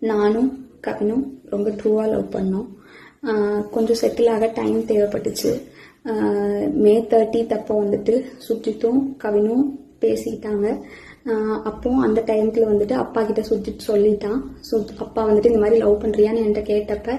நானும் கவினும் ரொம்ப ட்ரூவாக லவ் பண்ணோம். கொஞ்சம் செட்டில் ஆக டைம் தேவைப்பட்டுச்சு. மே தேர்ட்டி தப்போ வந்துட்டு சுஜித்தும் கவினும் பேசிட்டாங்க. அப்போ அந்த டைம்ல வந்துட்டு அப்பா கிட்ட சுஜித் சொல்லிட்டான். சு அப்பா வந்துட்டு இந்த மாதிரி லவ் பண்ணுறியான்னு என்கிட்ட கேட்டப்ப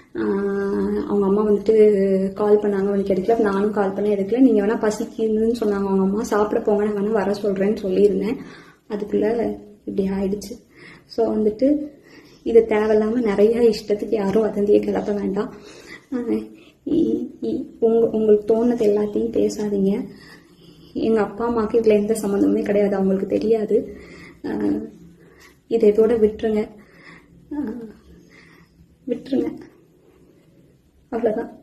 அவங்க அம்மா வந்துட்டு கால் பண்ணாங்க அவனுக்கு எடுக்கல. நானும் கால் பண்ண எடுக்கல. நீங்கள் வேணால் பசிக்குதுன்னு சொன்னாங்க அவங்க அம்மா. சாப்பிட போங்க நான் வேணால் வர சொல்கிறேன்னு சொல்லியிருந்தேன். அதுக்குள்ளே இப்படி ஆயிடுச்சு. ஸோ வந்துட்டு இது தேவையில்லாமல் நிறைய இஷ்டத்துக்கு யாரும் வதந்தியை கிளப்ப வேண்டாம். இ- இ- உங்க உங்களுக்கு தோணுது எல்லாத்தையும் பேசாதீங்க. எங்கள் அப்பா அம்மாவுக்கு இதில் எந்த சம்மந்தமுமே கிடையாது அவங்களுக்கு தெரியாது. இதை இதோட விட்டுருங்க. விட்டுருங்க. விட்டுருங்க அவ்வளோதான்